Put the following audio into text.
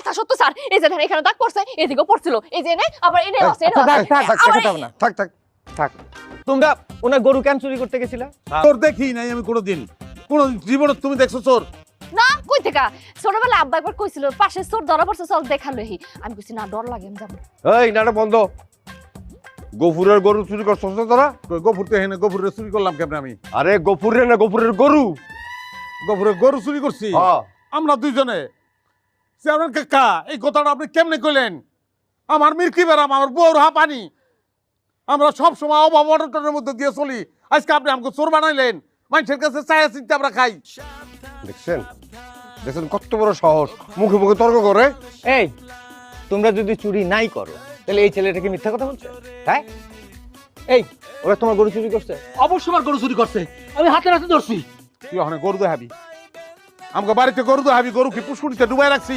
কথা সত্য স্যার। এই যে দেখেন এখানে দাগ পড়ছে এদিকেও পড়ছিল। এই যে এনে আবার এনে আছে এনে আছে। থাক, থাক, থাক, হবে না। থাক, থাক, থাক। তোমরা ওনার গরু কেন চুরি করতে গেছিলা? তোর দেখি নাই আমি কোনোদিন। কোন জীবনে তুমি দেখছ চোর? না কই থেকে? ছোটবেলা আব্বা একবার কইছিল পাশে চোর ধরা পড়ছে চল দেখাল হি আমি কইছি না ডর লাগে আমি যাব না। এই নাটক বন্ধ। গফুরের গরু চুরি করছস না তোরা? কই গফুর তো হেনে গফুরে চুরি করলাম কেমনে আমি? আরে গফুরের না গফুরের গরু? গফুরে গরু চুরি করছি? হ্যাঁ আমরা দুইজনে চেয়ারম্যান কাকা এই কথাটা আপনি কেমনে কইলেন? আমার মির্কি বেড়াম আমার বউর হা পানি। আমরা সব সময় অভাব অনটনের মধ্যে দিয়ে চলি। আজকে আপনি আমাকে চোর বানাইলেন মানুষের কাছে চায়া চিন্তা আমরা খাই। দেখছেন? দেখছেন কত বড় সহজ মুখে মুখে তর্ক করে। এই তোমরা যদি চুরি নাই করো তাহলে এই ছেলেটাকে মিথ্যা কথা বলছে? হ্যাঁ? এই ওরা তোমার গরু চুরি করছে? অবশ্যই আমার গরু চুরি করছে। আমি হাতে হাতে ধরছি। তুই ওখানে গরু দেখাবি আমাকে বাড়িতে গরু দেখাবি গরু কি পুষ্কুনিতে ডুবাই রাখছি?